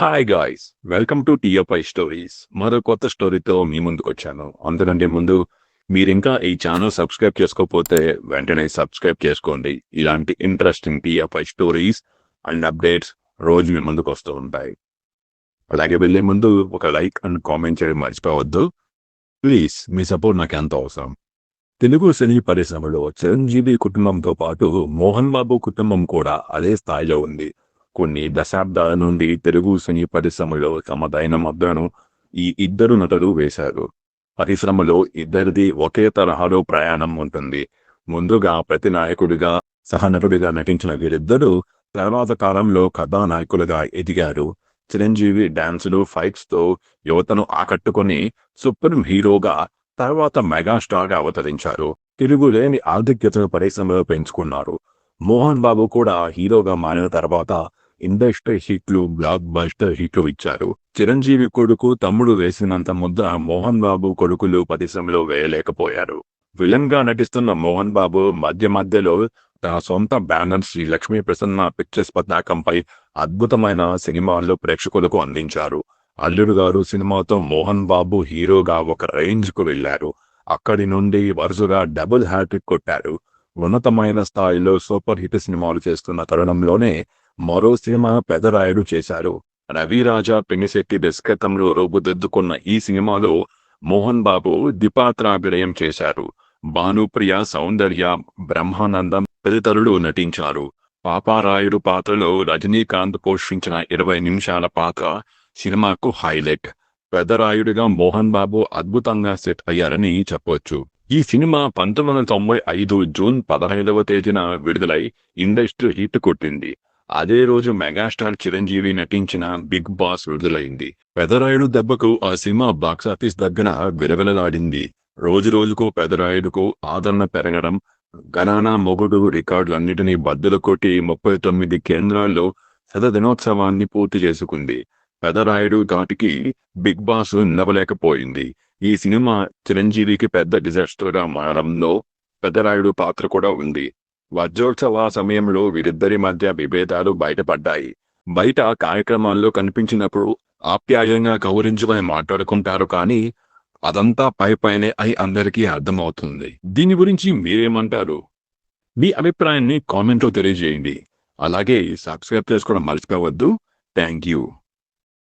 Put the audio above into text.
Hi guys welcome to TFI stories మరో కొత్త స్టోరీతో మీ ముందుకు వచ్చాను. అందుకంటే ముందు మీరు ఇంకా ఈ ఛానల్ సబ్స్క్రైబ్ చేసుకోకపోతే వెంటనే సబ్స్క్రైబ్ చేసుకోండి. ఇలాంటి interesting TFI stories and updates రోజు మీ ముందుకు వస్తూ ఉంటాయి. అలాగే వెళ్ళే ముందు ఒక లైక్ అండ్ కామెంట్ చేయడం మర్చిపోవద్దు. ప్లీజ్ మీ సపోర్ట్ నాకు ఎంత అవసరం. తెలుగు సినీ పరిశ్రమలో చిరంజీవి కుటుంబంతో పాటు మోహన్ బాబు కుటుంబం కూడా అదే స్థాయిలో ఉంది. కొన్ని దశాబ్దాల నుండి తెలుగు సినీ పరిశ్రమలో తమదైన మద్దను ఈ ఇద్దరు నటులు వేశారు. పరిశ్రమలో ఇద్దరిది ఒకే తరహాలో ప్రయాణం ఉంటుంది. ముందుగా ప్రతి నాయకుడిగా సహనటుడిగా నటించిన వీరిద్దరూ తర్వాత కాలంలో కథానాయకులుగా ఎదిగారు. చిరంజీవి డాన్సులు ఫైట్స్తో యువతను ఆకట్టుకొని సూపర్ హీరోగా తర్వాత మెగాస్టార్గా అవతరించారు. తిరుగులేని ఆధిక్యతను పరిశ్రమలో పెంచుకున్నారు. మోహన్ బాబు కూడా హీరోగా మారిన తర్వాత ఇండస్ట్రీ హిట్లు బ్లాక్ బస్టర్ హిట్లు ఇచ్చారు. చిరంజీవి కొడుకు తమ్ముడు వేసినంత ముద్ద మోహన్ బాబు కొడుకులు పరిశ్రమలో వేయలేకపోయారు. విలన్గా నటిస్తున్న మోహన్ బాబు మధ్య మధ్యలో తన సొంత బ్యానర్ శ్రీ లక్ష్మీ ప్రసన్న పిక్చర్స్ పతాకంపై అద్భుతమైన సినిమాల్లో ప్రేక్షకులకు అందించారు. అల్లుడు గారు సినిమాతో మోహన్ బాబు హీరోగా ఒక రేంజ్కు వెళ్ళారు అక్కడి నుండి వరుసగా డబుల్ హ్యాట్రిక్ కొట్టారు. ఉన్నతమైన స్థాయిలో సూపర్ హిట్ సినిమాలు చేస్తున్న తరుణంలోనే మరో సినిమా పెదరాయుడు చేశారు. రవిరాజా పెనిశెట్టి దర్శకత్వంలో రూపుదిద్దుకున్న ఈ సినిమాలో మోహన్ బాబు ద్విపాత్రాభినయం చేశారు. భానుప్రియ సౌందర్య బ్రహ్మానందం తదితరులు నటించారు. పాపారాయుడు పాత్రలో రజనీకాంత్ పోషించిన ఇరవై నిమిషాల పాత్ర సినిమాకు హైలైట్. పెదరాయుడిగా మోహన్ బాబు అద్భుతంగా సెట్ అయ్యారని చెప్పొచ్చు. ఈ సినిమా పంతొమ్మిది వందల తొంభై ఐదు జూన్ పదహైదవ తేదీన విడుదలై ఇండస్ట్రీ హిట్ కొట్టింది. అదే రోజు మెగాస్టార్ చిరంజీవి నటించిన బిగ్ బాస్ విడుదలైంది. పెదరాయుడు దెబ్బకు ఆ సినిమా బాక్సాఫీస్ దగ్గర విరవెలలాడింది రోజు రోజుకు పెదరాయుడుకు ఆదరణ పెరగడం గణానా మొగుడు రికార్డులన్నిటినీ బద్దలు కొట్టి ముప్పై తొమ్మిది కేంద్రాల్లో శత దినోత్సవాన్ని పూర్తి చేసుకుంది. పెదరాయుడు ఘాటికి బిగ్ బాస్ నిలవలేకపోయింది ఈ సినిమా చిరంజీవికి పెద్ద డిజాస్టర్గా మారడంలో పెదరాయుడు పాత్ర కూడా ఉంది. వజ్రోత్సవ సమయంలో వీరిద్దరి మధ్య విభేదాలు బయటపడ్డాయి. బయట కార్యక్రమాల్లో కనిపించినప్పుడు ఆప్యాయంగా గౌరవించమని మాట్లాడుకుంటారు కానీ అదంతా పై పైనే అయి అందరికీ అర్థమవుతుంది. దీని గురించి మీరేమంటారు? మీ అభిప్రాయాన్ని కామెంట్లో తెలియజేయండి. అలాగే సబ్స్క్రైబ్ చేసుకోవడం మర్చిపోవద్దు. Thank you.